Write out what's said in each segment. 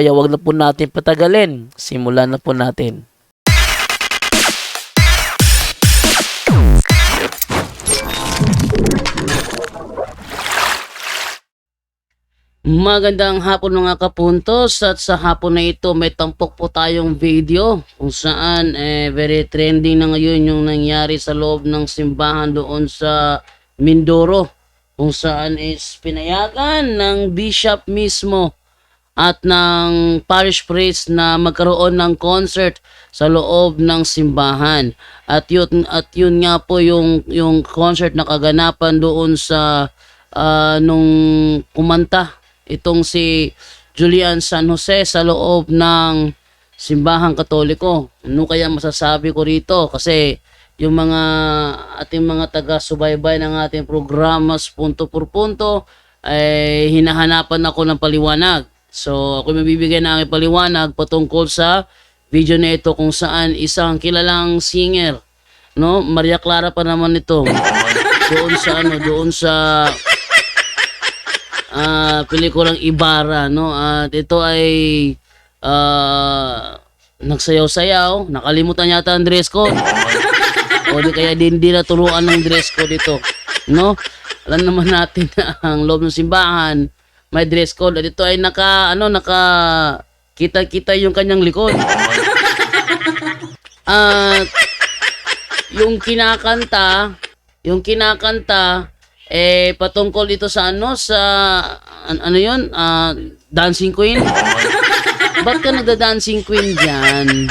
kaya wag na po natin patagalin. Simulan na po natin. Magandang hapon mga kapuntos at sa hapon na ito may tampok po tayong video kung saan eh, very trending na ngayon yung nangyari sa loob ng simbahan doon sa Mindoro kung saan is pinayagan ng bishop mismo at ng parish priest na magkaroon ng concert sa loob ng simbahan. At yun at yun nga po yung yung concert na kaganapan doon sa ah, nung kumanta itong si Julian San Jose sa loob ng simbahang katoliko. Ano kaya masasabi ko rito? Kasi yung mga ating mga taga-subaybay ng ating programas punto por punto ay hinahanapan ako ng paliwanag. So ako mabibigay ng aking paliwanag patungkol sa video na ito kung saan isang kilalang singer no? Maria Clara pa naman ito. Doon sa ano doon sa ah pelikulang Ibarra no? At ito ay ah nagsayaw-sayaw. Nakalimutan yata ang dress code o di kaya din di naturuan ng dress code ito no? Alam naman natin na ang loob ng simbahan may dress code. At ito ay naka ano naka kita-kita yung kanyang likod. At yung kinakanta yung kinakanta eh patungkol ito sa ano sa an- ano yun? Ah, dancing queen. Ba't ka nagda-dancing queen dyan?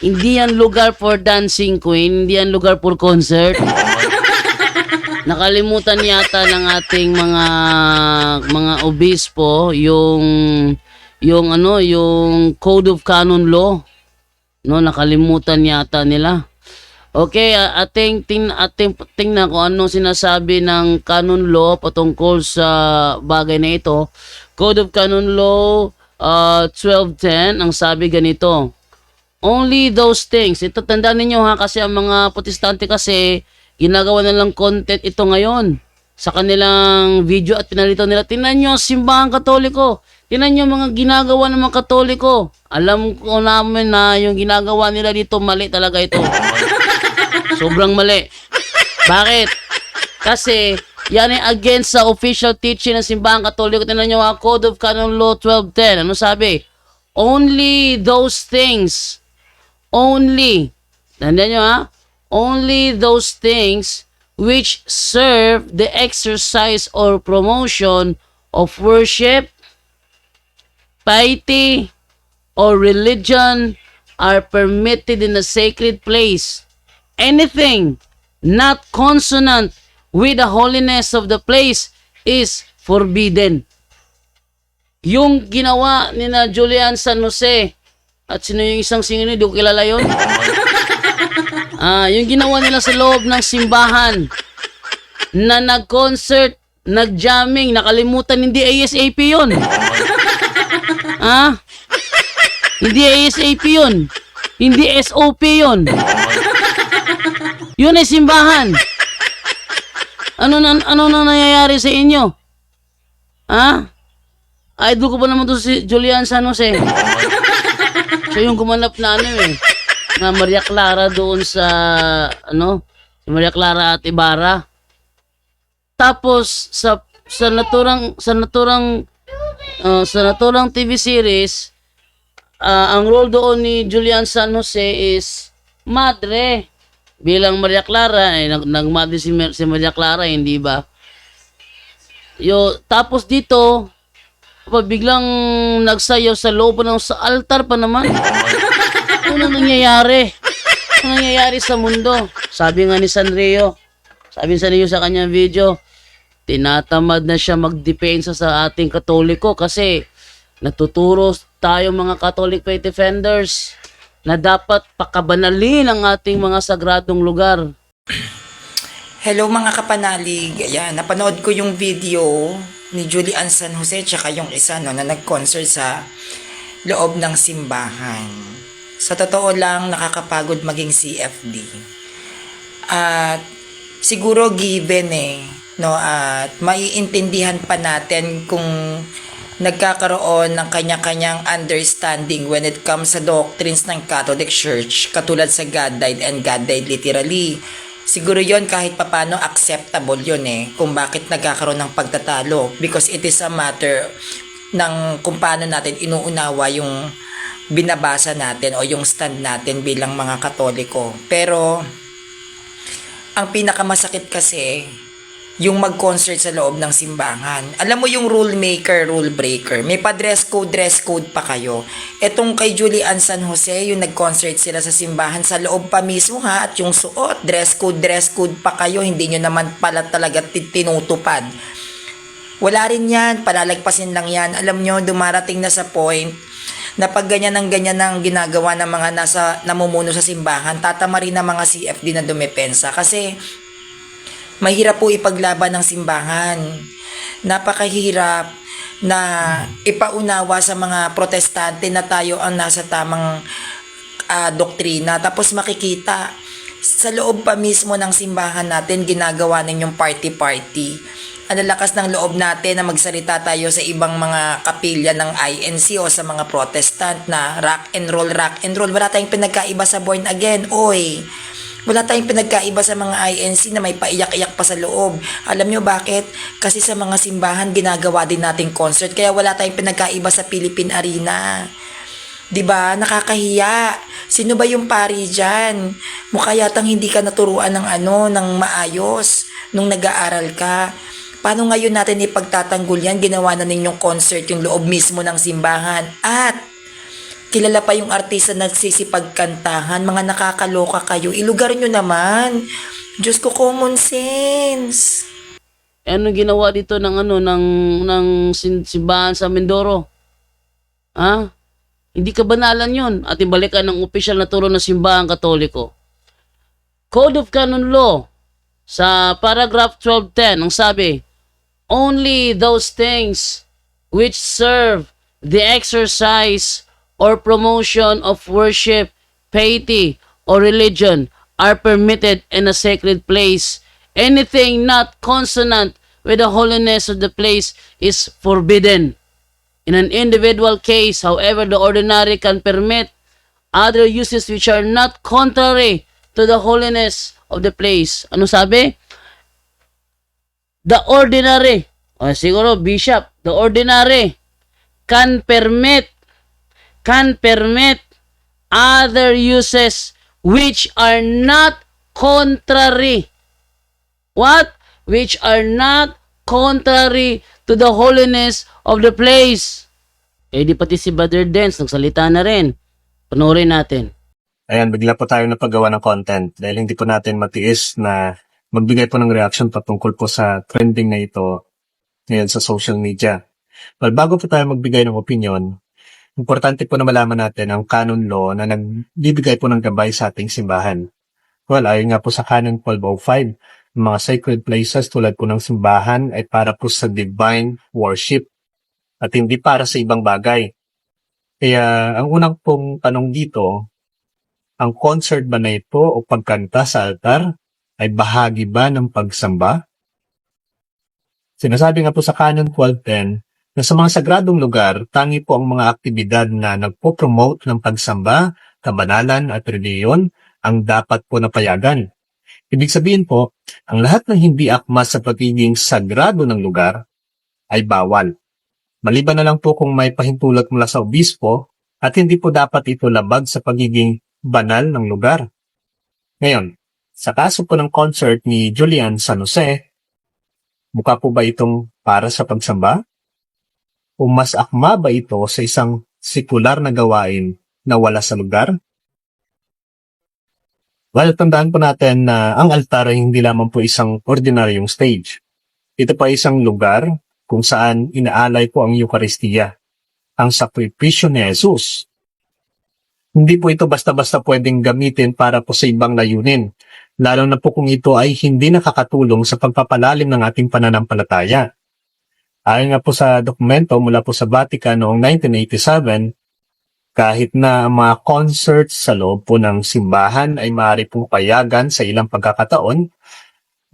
Hindi yan lugar for dancing queen. Hindi yan lugar for concert nakalimutan yata ng ating mga mga obispo yung yung ano yung code of canon law no nakalimutan yata nila Okay, ating ting ating tingnan kung ano sinasabi ng canon law patungkol sa bagay na ito. Code of Canon Law uh, 1210 ang sabi ganito. Only those things. Ito tandaan ninyo ha kasi ang mga protestante kasi ginagawa nilang content ito ngayon sa kanilang video at pinalito nila. Tingnan nyo, simbahan katoliko. Tingnan nyo mga ginagawa ng mga katoliko. Alam ko namin na yung ginagawa nila dito mali talaga ito. Sobrang mali. Bakit? Kasi yan ay against sa official teaching ng simbahan katoliko. Tingnan nyo ha, Code of Canon Law 1210. Ano sabi? Only those things. Only. Tandaan nyo ha? Only those things which serve the exercise or promotion of worship, piety, or religion are permitted in a sacred place. Anything not consonant with the holiness of the place is forbidden. Yung ginawa ni na Julian San Jose at sino yung isang singer niyo, di ko kilala yun. Ah, yung ginawa nila sa loob ng simbahan na nag-concert, nag-jamming, nakalimutan hindi ASAP yun. ah? Hindi ASAP yun. Hindi SOP yun. Yun ay simbahan. Ano na ano na nangyayari sa inyo? Ha? Idol ko pa naman to si Julian San Jose. Siya yung gumanap na ano eh. Na Maria Clara doon sa ano, si Maria Clara at Ibarra. Tapos sa sa naturang sa naturang uh, sa naturang TV series, ah, ang role doon ni Julian San Jose is madre bilang Maria Clara. Eh nag nagmadre si, Mar- si Maria Clara hindi ba? Yo tapos dito biglang nagsayaw sa loob ng sa altar pa naman Ano nangyayari? Ano nangyayari sa mundo? Sabi nga ni Sanrio, sabi ni Sanrio sa kanyang video, tinatamad na siya magdepensa sa ating katoliko kasi natuturo tayo mga Catholic faith defenders na dapat pakabanalin ang ating mga sagradong lugar. Hello mga kapanalig. Ayan, napanood ko yung video ni Julian San Jose tsaka yung isa no, na nag-concert sa loob ng simbahan. Sa totoo lang, nakakapagod maging CFD. At siguro given eh, no, at maiintindihan pa natin kung nagkakaroon ng kanya-kanyang understanding when it comes sa doctrines ng Catholic Church, katulad sa God died and God died literally. Siguro yon kahit papano acceptable yon eh, kung bakit nagkakaroon ng pagtatalo. Because it is a matter ng kung paano natin inuunawa yung binabasa natin o yung stand natin bilang mga katoliko. Pero, ang pinakamasakit kasi, yung mag-concert sa loob ng simbahan. Alam mo yung rule maker, rule breaker. May pa-dress code, dress code pa kayo. Etong kay Julian San Jose, yung nag-concert sila sa simbahan sa loob pa mismo ha, at yung suot, dress code, dress code pa kayo. Hindi nyo naman pala talaga ti- tinutupad. Wala rin yan, palalagpasin lang yan. Alam nyo, dumarating na sa point na pag ganyan ng ganyan ang ginagawa ng mga nasa namumuno sa simbahan, tatama rin ng mga CFD na dumepensa. Kasi mahirap po ipaglaban ng simbahan. Napakahirap na ipaunawa sa mga protestante na tayo ang nasa tamang ah, doktrina. Tapos makikita sa loob pa mismo ng simbahan natin ginagawa ninyong party-party. Ang lakas ng loob natin na magsalita tayo sa ibang mga kapilya ng INC o sa mga protestant na rock and roll, rock and roll. Wala tayong pinagkaiba sa born again. Oy, wala tayong pinagkaiba sa mga INC na may paiyak-iyak pa sa loob. Alam nyo bakit? Kasi sa mga simbahan, ginagawa din nating concert. Kaya wala tayong pinagkaiba sa Philippine Arena. 'Di ba? Nakakahiya. Sino ba yung pari diyan? Mukha yatang hindi ka naturuan ng ano, ng maayos nung nag-aaral ka. Paano ngayon natin ipagtatanggol yan? Ginawa na ninyong concert yung loob mismo ng simbahan. At kilala pa yung artista na nagsisipagkantahan. Mga nakakaloka kayo. Ilugar nyo naman. Diyos ko, common sense. Ano ginawa dito ng ano ng ng simbahan sa Mindoro? Ha? Hindi kabanalan 'yon at ibalikan ng opisyal na turo ng simbahan Katoliko. Code of Canon Law sa paragraph 1210 ang sabi, only those things which serve the exercise or promotion of worship, piety, or religion are permitted in a sacred place. Anything not consonant with the holiness of the place is forbidden. In an individual case, however, the ordinary can permit other uses which are not contrary to the holiness of the place. Ano sabi? The ordinary, o siguro bishop, the ordinary can permit can permit other uses which are not contrary. What? Which are not contrary to the holiness of the place. Eh di pati si Brother Dance nagsalita na rin. Panoorin natin. Ayan, bigla po tayo napagawa ng content dahil hindi po natin matiis na magbigay po ng reaction patungkol po sa trending na ito ngayon sa social media. Well, bago po tayo magbigay ng opinion, importante po na malaman natin ang canon law na nagbibigay po ng gabay sa ating simbahan. Well, ayon nga po sa Canon 1205, ang mga sacred places tulad po ng simbahan ay para po sa divine worship at hindi para sa ibang bagay. Kaya ang unang pong tanong dito, ang concert ba na ito o pagkanta sa altar ay bahagi ba ng pagsamba? Sinasabi nga po sa Canon 1210 na sa mga sagradong lugar, tangi po ang mga aktibidad na nagpo-promote ng pagsamba, kabanalan at reliyon ang dapat po napayagan. Ibig sabihin po, ang lahat ng hindi akma sa pagiging sagrado ng lugar ay bawal. Maliban na lang po kung may pahintulot mula sa obispo at hindi po dapat ito labag sa pagiging banal ng lugar. Ngayon, sa kaso po ng concert ni Julian San Jose, mukha po ba itong para sa pagsamba? O mas akma ba ito sa isang sekular na gawain na wala sa lugar? Well, tandaan po natin na ang altar ay hindi lamang po isang ordinaryong stage. Ito pa isang lugar kung saan inaalay po ang Eukaristiya, ang sakripisyo ni Jesus. Hindi po ito basta-basta pwedeng gamitin para po sa ibang layunin, lalo na po kung ito ay hindi nakakatulong sa pagpapalalim ng ating pananampalataya. Ayon nga po sa dokumento mula po sa Vatican noong 1987, kahit na ang mga concerts sa loob po ng simbahan ay maaari pong payagan sa ilang pagkakataon,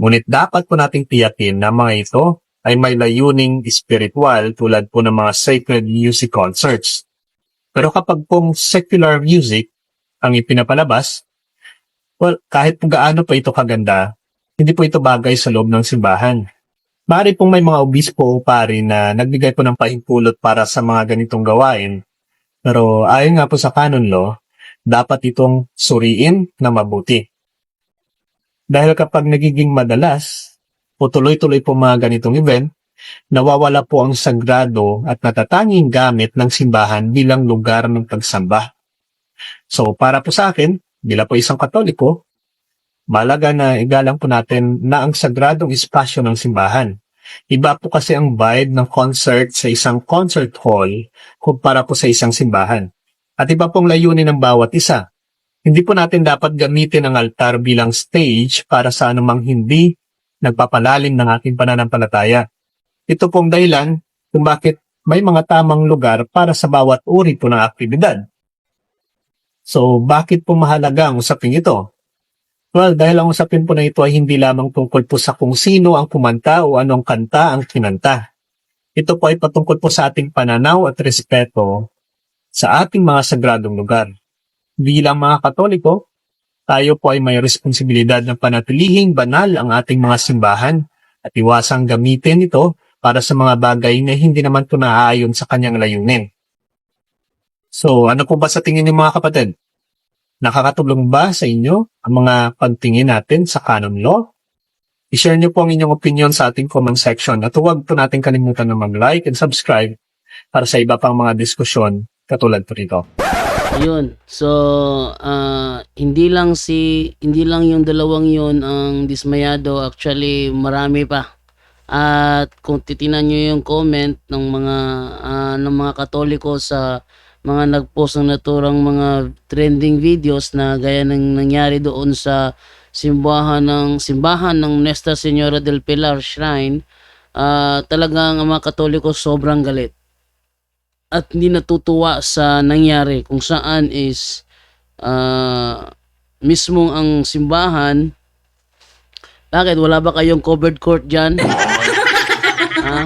ngunit dapat po nating tiyakin na mga ito ay may layuning spiritual tulad po ng mga sacred music concerts. Pero kapag pong secular music ang ipinapalabas, well, kahit po gaano pa ito kaganda, hindi po ito bagay sa loob ng simbahan. Maaari pong may mga obispo o pari na nagbigay po ng pahimpulot para sa mga ganitong gawain, pero ayon nga po sa canon law, dapat itong suriin na mabuti. Dahil kapag nagiging madalas o tuloy-tuloy po mga ganitong event, nawawala po ang sagrado at natatanging gamit ng simbahan bilang lugar ng pagsamba. So para po sa akin, bila po isang katoliko, malaga na igalang po natin na ang sagradong espasyo ng simbahan. Iba po kasi ang vibe ng concert sa isang concert hall kumpara po sa isang simbahan. At iba pong layunin ng bawat isa. Hindi po natin dapat gamitin ang altar bilang stage para sa anumang hindi nagpapalalim ng ating pananampalataya. Ito pong dahilan kung bakit may mga tamang lugar para sa bawat uri po ng aktibidad. So, bakit po mahalaga ang usaping ito? Well, dahil ang usapin po na ito ay hindi lamang tungkol po sa kung sino ang kumanta o anong kanta ang kinanta. Ito po ay patungkol po sa ating pananaw at respeto sa ating mga sagradong lugar. Bilang mga Katoliko, tayo po ay may responsibilidad na panatilihing banal ang ating mga simbahan at iwasang gamitin ito para sa mga bagay na hindi naman ito naaayon sa kanyang layunin. So, ano po ba sa tingin niyo mga kapatid? Nakakatulong ba sa inyo ang mga pagtingin natin sa canon law? I-share niyo po ang inyong opinion sa ating comment section at huwag po natin kalimutan na mag-like and subscribe para sa iba pang mga diskusyon katulad po nito. Ayun. So, ah, hindi lang si hindi lang yung dalawang yun ang dismayado, actually marami pa. At kung titinan niyo yung comment ng mga ah, ng mga Katoliko sa mga nagpost ng naturang mga trending videos na gaya ng nangyari doon sa simbahan ng simbahan ng Nuestra Señora del Pilar Shrine, ah, talagang ang mga Katoliko sobrang galit at hindi natutuwa sa nangyari kung saan is ah, mismong ang simbahan bakit wala ba kayong covered court dyan? Ha?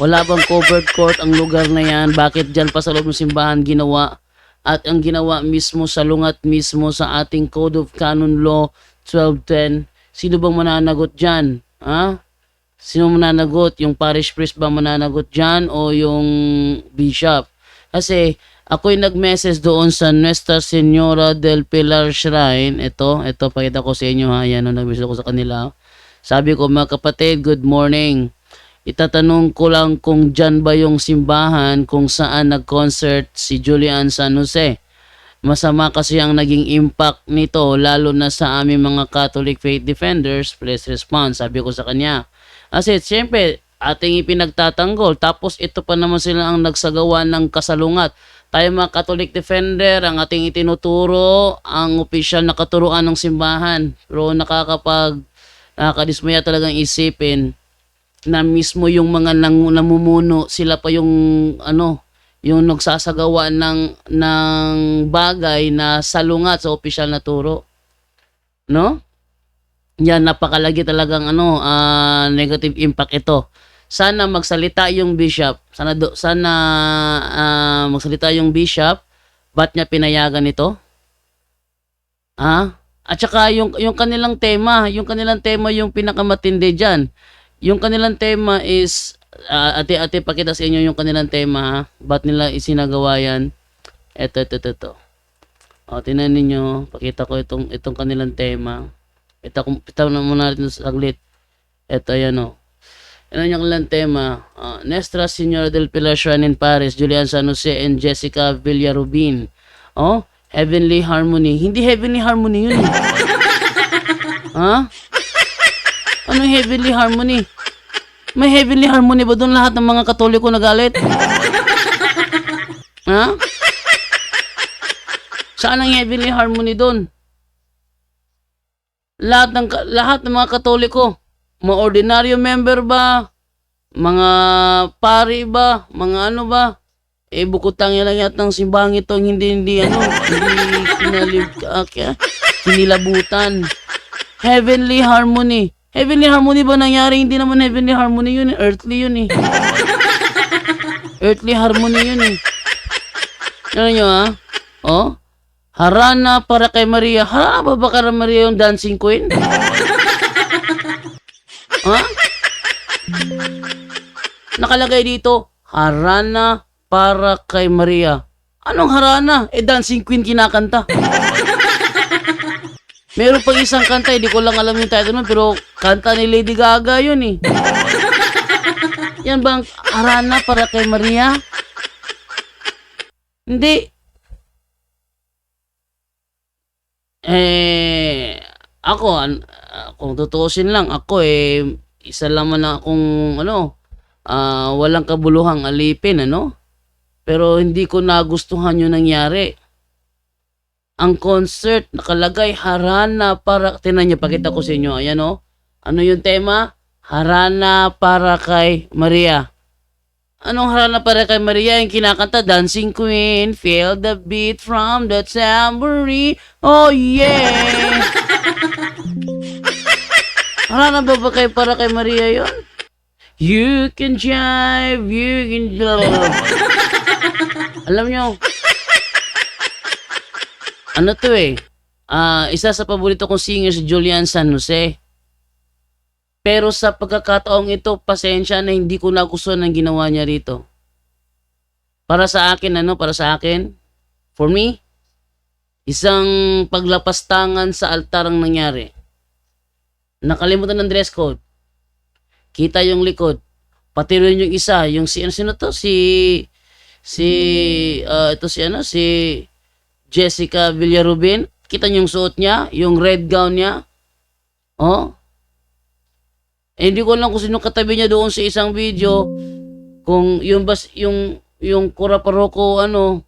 Wala bang covered court ang lugar na yan? Bakit dyan pa sa loob ng simbahan ginawa? At ang ginawa mismo sa lungat mismo sa ating Code of Canon Law 1210, sino bang mananagot dyan? Ha? Sino mananagot? Yung parish priest ba mananagot dyan o yung bishop? Kasi ako'y nag-message doon sa Nuestra Señora del Pilar Shrine. Ito, ito, pakita ko sa inyo ha. Yan, nag-message ko sa kanila. Sabi ko, mga kapatid, good morning. Itatanong ko lang kung dyan ba yung simbahan kung saan nag-concert si Julian San Jose. Masama kasi ang naging impact nito lalo na sa aming mga Catholic faith defenders. Please respond, sabi ko sa kanya. Kasi siyempre, ating ipinagtatanggol. Tapos ito pa naman sila ang nagsagawa ng kasalungat. Tayo mga Catholic defender, ang ating itinuturo, ang opisyal na katuruan ng simbahan. Pero nakakapag, nakakadismaya talagang isipin na mismo yung mga nang, namumuno, sila pa yung ano, yung nagsasagawa ng ng bagay na salungat sa opisyal na turo. No? Yan napakalagi talagang ano, ah, negative impact ito. Sana magsalita yung bishop, sana do, sana ah, magsalita yung bishop, ba't niya pinayagan ito? Ha? At saka yung yung kanilang tema, yung kanilang tema yung pinakamatindi diyan. Yung kanilang tema is ah, ate ate pakita sa inyo yung kanilang tema ha. Ba't nila isinagawa yan? Ito ito ito. ito. O tingnan ninyo, pakita ko itong itong kanilang tema. Ito kung ito na muna natin saglit. Ito yan o. Ano yung kanilang tema? Ah, Nuestra Señora del Pilar Shrine in Paris, Julian San Jose and Jessica Villarubin. Oh, Heavenly Harmony. Hindi Heavenly Harmony yun. eh. Ha? Anong heavenly harmony? May heavenly harmony ba doon lahat ng mga katoliko nagalit? ha? Saan ang heavenly harmony doon? Lahat ng lahat ng mga katoliko, mga ordinaryo member ba? Mga pari ba? Mga ano ba? Eh, bukutang lang yata ng simbang ito, hindi, hindi, ano, hindi kinalib, uh, kinilabutan. Heavenly harmony. Heavenly harmony ba nangyari? Hindi naman heavenly harmony yun, eh. earthly yun eh. earthly harmony yun eh. Ano nyo ha? Oh? Harana para kay Maria. Harana ba ba kay Maria yung dancing queen? ha? Nakalagay dito, Harana para kay Maria. Anong harana? Eh, dancing queen kinakanta. Meron pang isang kanta, hindi ko lang alam yung title nun, pero kanta ni Lady Gaga yun eh. Yan bang harana para kay Maria? Hindi. Eh, ako, an- kung tutuusin lang, ako eh, isa lang man akong, ano, ah, walang kabuluhang alipin, ano? Pero hindi ko nagustuhan yung nangyari. Ang concert, nakalagay, harana para, tinan niyo, pakita ko sa inyo, ayan o. Ano yung tema? Harana para kay Maria. Anong harana para kay Maria? Yung kinakanta, Dancing Queen, feel the beat from the tambourine. Oh yeah! harana ba ba kay para kay Maria yon? You can jive, you can love. Alam nyo, ano to eh, ah isa sa paborito kong singer si Julian San Jose. Pero sa pagkakataong ito, pasensya na hindi ko nagustuhan ng ginawa niya rito. Para sa akin, ano, para sa akin, for me, isang paglapastangan sa altar ang nangyari. Nakalimutan ng dress code. Kita yung likod. Pati rin yung isa, yung si, ano, sino to? Si, si, ah, ito si ano, si Jessica Villarubin. Kita niyo yung suot niya, yung red gown niya. Oh. Eh, hindi ko lang kung sino katabi niya doon sa isang video. Kung yung bas, yung, yung Kura Paroko, ano,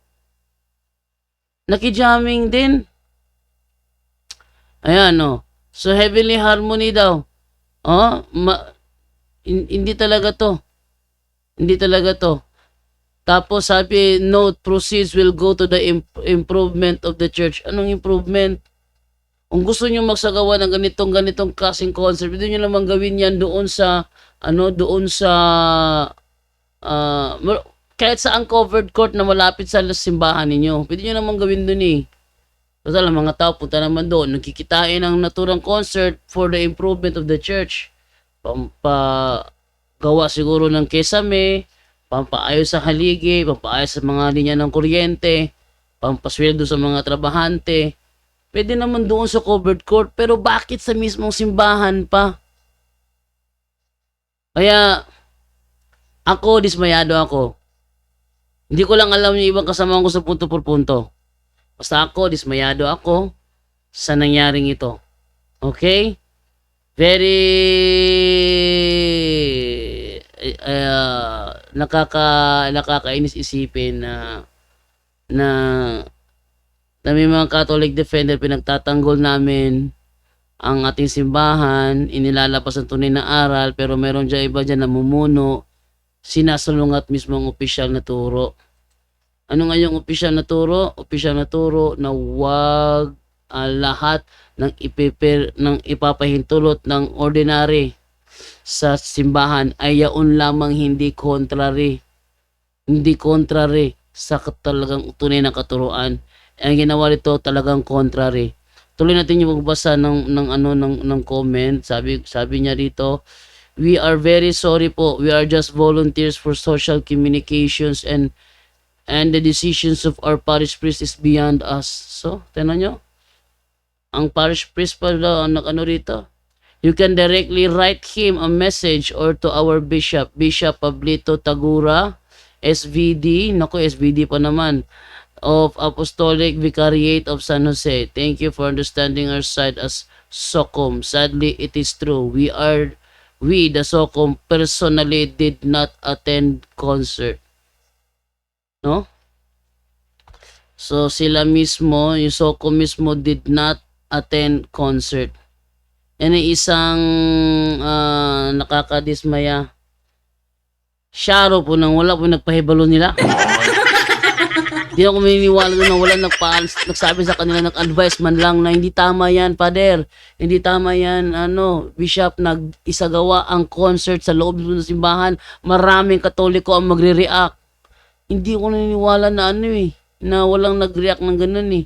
nakijamming din. Ayan, oh. So, Heavenly Harmony daw. Oh, ma- hin- hindi talaga to. Hindi talaga to. Tapos sabi, note, proceeds will go to the imp- improvement of the church. Anong improvement? Kung gusto nyo magsagawa ng ganitong ganitong klaseng concert, pwede nyo naman gawin yan doon sa, ano, doon sa, mar- kahit sa uncovered court na malapit sa simbahan ninyo. Pwede nyo naman gawin doon eh. Total, mga tao punta naman doon, nagkikitain ng naturang concert for the improvement of the church. Pampa, gawa siguro ng kesame, pampaayos sa haligi, pampaayos sa mga linya ng kuryente, pampasweldo sa mga trabahante. Pwede naman doon sa covered court, pero bakit sa mismong simbahan pa? Kaya, ako, dismayado ako. Hindi ko lang alam yung ibang kasama ko sa punto por punto. Basta ako, dismayado ako sa nangyaring ito. Okay? Very uh, nakaka nakakainis isipin na na na may mga Catholic defender pinagtatanggol namin ang ating simbahan, inilalapas ang tunay na aral, pero meron dyan iba dyan namumuno, sinasalungat mismo ang opisyal na turo. Ano nga yung opisyal na turo? Opisyal na turo na wag ah, lahat ng ipiper ng ipapahintulot ng ordinary sa simbahan ay yaon lamang hindi contrary. Hindi contrary sa talagang tunay na katuruan. Ang ginawa nito talagang contrary. Tuloy natin yung magbasa ng ng ano ng ng comment. Sabi sabi niya dito, we are very sorry po. We are just volunteers for social communications and and the decisions of our parish priest is beyond us. So, tinan nyo? Ang parish priest pala ang nag- rito. You can directly write him a message or to our bishop, Bishop Pablito Tagura, SVD, naku SVD pa naman, of Apostolic Vicariate of San Jose. Thank you for understanding our side as SOCOM. Sadly, it is true. We are, we, the SOCOM, personally did not attend concert. No? So, sila mismo, yung SOCOM mismo did not attend concert. Yan isang ah, nakakadismaya. Sharo po nang wala po nagpahibalo nila. Di ako maniniwala na wala nagpa nagsabi sa kanila, nag-advise man lang na hindi tama yan, Pader. Hindi tama yan, ano, Bishop, nag-isagawa ang concert sa loob ng simbahan. Maraming katoliko ang magre-react. Hindi ko naniniwala na ano eh, na walang nag-react ng ganun eh.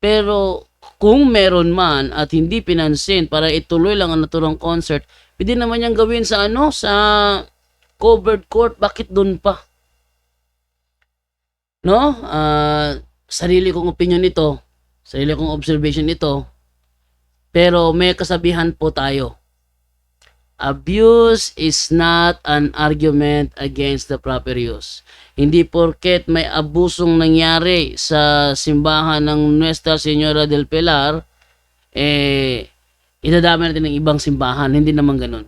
Pero kung meron man at hindi pinansin para ituloy lang ang naturang concert, pwede naman niyang gawin sa ano, sa covered court. Bakit doon pa? No? Ah, sarili kong opinion ito. Sarili kong observation ito. Pero may kasabihan po tayo. Abuse is not an argument against the proper use. Hindi porket may abusong nangyari sa simbahan ng Nuestra Señora del Pilar, eh, idadami natin ng ibang simbahan. Hindi naman ganun.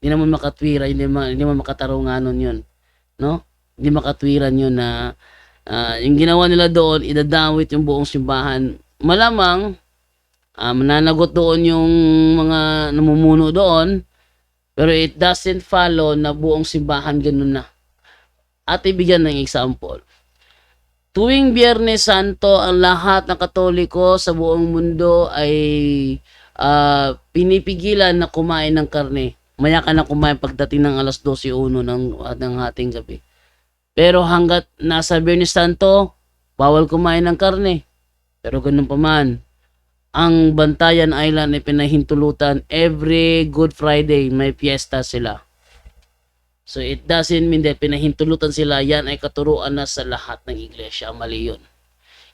Hindi naman makatwira, hindi naman, hindi naman makatarunganon yun. No? Hindi makatwiran yun na ah, yung ginawa nila doon, idadawit yung buong simbahan. Malamang, ah, mananagot doon yung mga namumuno doon, pero it doesn't follow na buong simbahan ganun na. At ibigyan ng example. Tuwing Biyernes Santo, ang lahat ng Katoliko sa buong mundo ay ah, pinipigilan na kumain ng karne. Maya ka na kumain pagdating ng alas 12.01 ng, ng ating gabi. Pero hanggat nasa Biyernes Santo, bawal kumain ng karne. Pero ganun pa man, ang Bantayan Island ay pinahintulutan every Good Friday may fiesta sila. So it doesn't mean that pinahintulutan sila, yan ay katuruan na sa lahat ng iglesia, mali yun.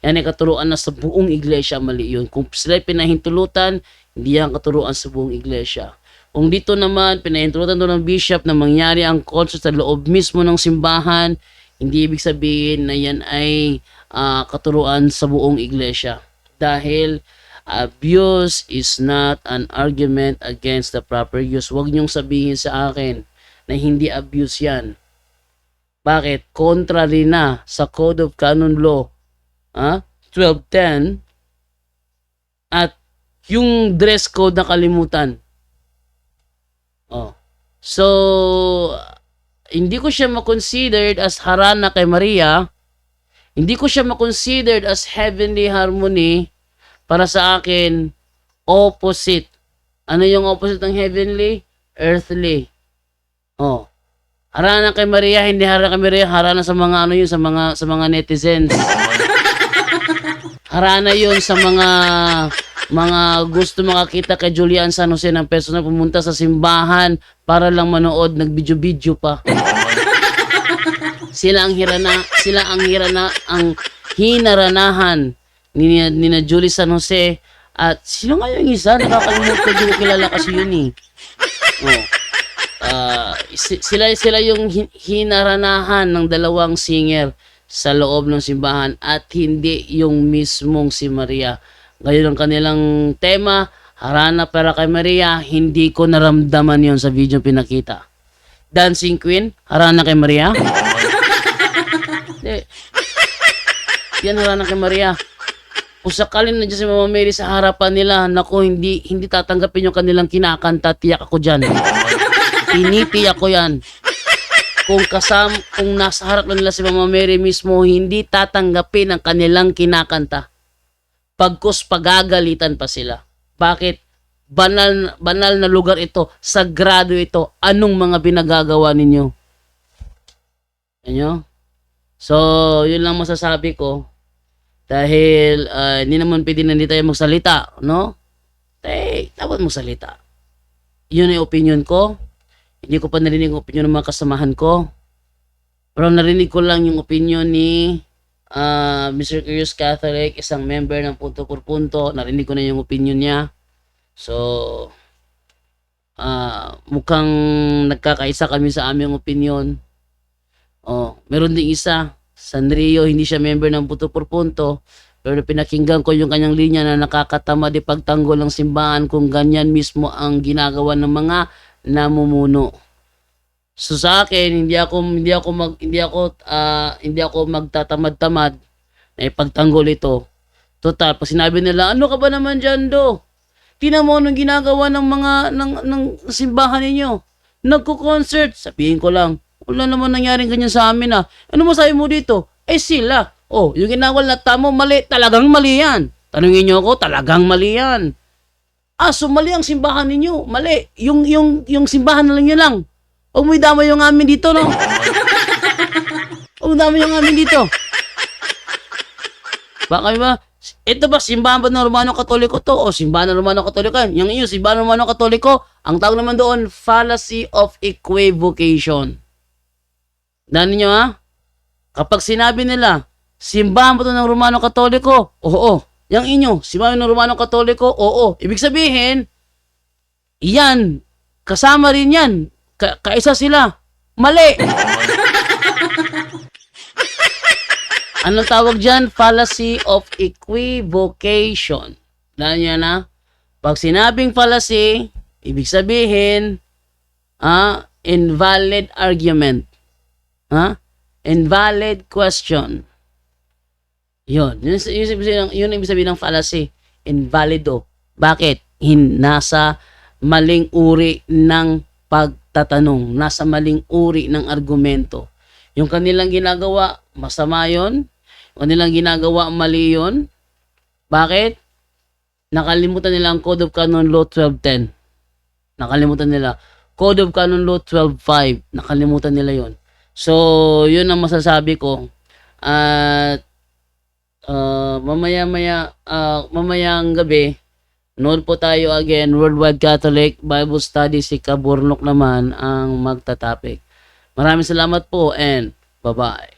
Yan ay katuruan na sa buong iglesia, mali yun. Kung sila pinahintulutan, hindi yan katuruan sa buong iglesia. Kung dito naman, pinahintulutan doon ng bishop na mangyari ang concert sa loob mismo ng simbahan, hindi ibig sabihin na yan ay ah, katuruan sa buong iglesia. Dahil abuse is not an argument against the proper use. Huwag niyong sabihin sa akin na hindi abuse yan. Bakit? Contrary na sa Code of Canon Law ah, 1210 at yung dress code na kalimutan. Oh. So, hindi ko siya makonsidered as harana kay Maria. Hindi ko siya makonsidered as heavenly harmony para sa akin opposite. Ano yung opposite ng heavenly? Earthly. Oh. Harana kay Maria, hindi harana kay Maria, harana sa mga ano yun, sa mga sa mga netizens. harana yun sa mga mga gusto makakita kay Julian San Jose ng personal pumunta sa simbahan para lang manood, nag-video-video pa. sila ang hirana, sila ang hirana, ang hinaranahan ni, ni na Julie San Jose at sino nga yung isa? Nakakalimutan ko kilala kasi yun eh. Oh. Ah, si- sila sila yung hin- hinaranahan ng dalawang singer sa loob ng simbahan at hindi yung mismong si Maria. Ngayon ang kanilang tema, harana para kay Maria, hindi ko naramdaman yon sa video pinakita. Dancing Queen, harana kay Maria? Hindi. Yan harana kay Maria. Kung sakalin na dyan si Mama Mary sa harapan nila, naku, hindi, hindi tatanggapin yung kanilang kinakanta, tiyak ako dyan. Tinitiyak ko yan. Kung kasam, kung nasa harap lang nila si Mama Mary mismo, hindi tatanggapin ang kanilang kinakanta. Pagkus pagagalitan pa sila. Bakit? Banal, banal na lugar ito, sagrado ito. Anong mga binagagawa ninyo? Ano? So, yun lang masasabi ko. Dahil ah, hindi naman pwede na hindi tayo magsalita, no? Eh, dapat magsalita. Yun ay opinion ko. Hindi ko pa narinig ang opinion ng mga kasamahan ko. Pero narinig ko lang yung opinion ni ah, Mr. Curious Catholic, isang member ng Punto por Punto. Narinig ko na yung opinion niya. So, ah mukhang nagkakaisa kami sa aming opinion. Oh, meron ding isa Sanrio, hindi siya member ng Puto por Punto. Pero pinakinggan ko yung kanyang linya na nakakatamad ipagtanggol ng simbahan kung ganyan mismo ang ginagawa ng mga namumuno. So sa akin, hindi ako hindi ako mag hindi ako ah, hindi ako magtatamad-tamad na ipagtanggol ito. Total, pag sinabi nila, ano ka ba naman dyan do? Tingnan mo anong ginagawa ng mga ng, ng simbahan ninyo. Nagko-concert. Sabihin ko lang, wala naman nangyaring ganyan sa amin ah. Ano masabi mo dito? Eh sila. Oh, yung ginagawa na tamo, mali. Talagang mali yan. Tanungin niyo ako, talagang mali yan. Ah, so mali ang simbahan ninyo. Mali. Yung, yung, yung simbahan na lang nyo lang. Huwag mo idama yung amin dito, no? Huwag mo idama yung amin dito. Baka ba? Ito ba, simbahan ba ng Romano Katoliko to? O simbahan ng Romano Katoliko yan? Yung iyo, simbahan ng Romano Katoliko, ang tawag naman doon, fallacy of equivocation. Dano nyo ha? Kapag sinabi nila, simbahan ba to ng Romano Katoliko? Oo. Yang inyo, simbahan ng Romano Katoliko? Oo. Ibig sabihin, yan, kasama rin yan. Ka- kaisa sila. Mali. Anong tawag dyan? Fallacy of equivocation. Dahil niya na, pag sinabing fallacy, ibig sabihin, ah, invalid argument. Ha? Invalid question. Yun. Yun, yun, yun, yun, yun ibig sabihin ng fallacy. Invalido. Bakit? Hin, nasa maling uri ng pagtatanong. Nasa maling uri ng argumento. Yung kanilang ginagawa, masama yon. Yung kanilang ginagawa, mali yon. Bakit? Nakalimutan nila ang Code of Canon Law 1210. Nakalimutan nila. Code of Canon Law 12.5. Nakalimutan nila yon. So, yun ang masasabi ko. At uh, mamaya-maya, uh, mamayang gabi, nood po tayo again, Worldwide Catholic Bible Study, si Kaburnok naman ang magtatapik. Maraming salamat po and bye-bye.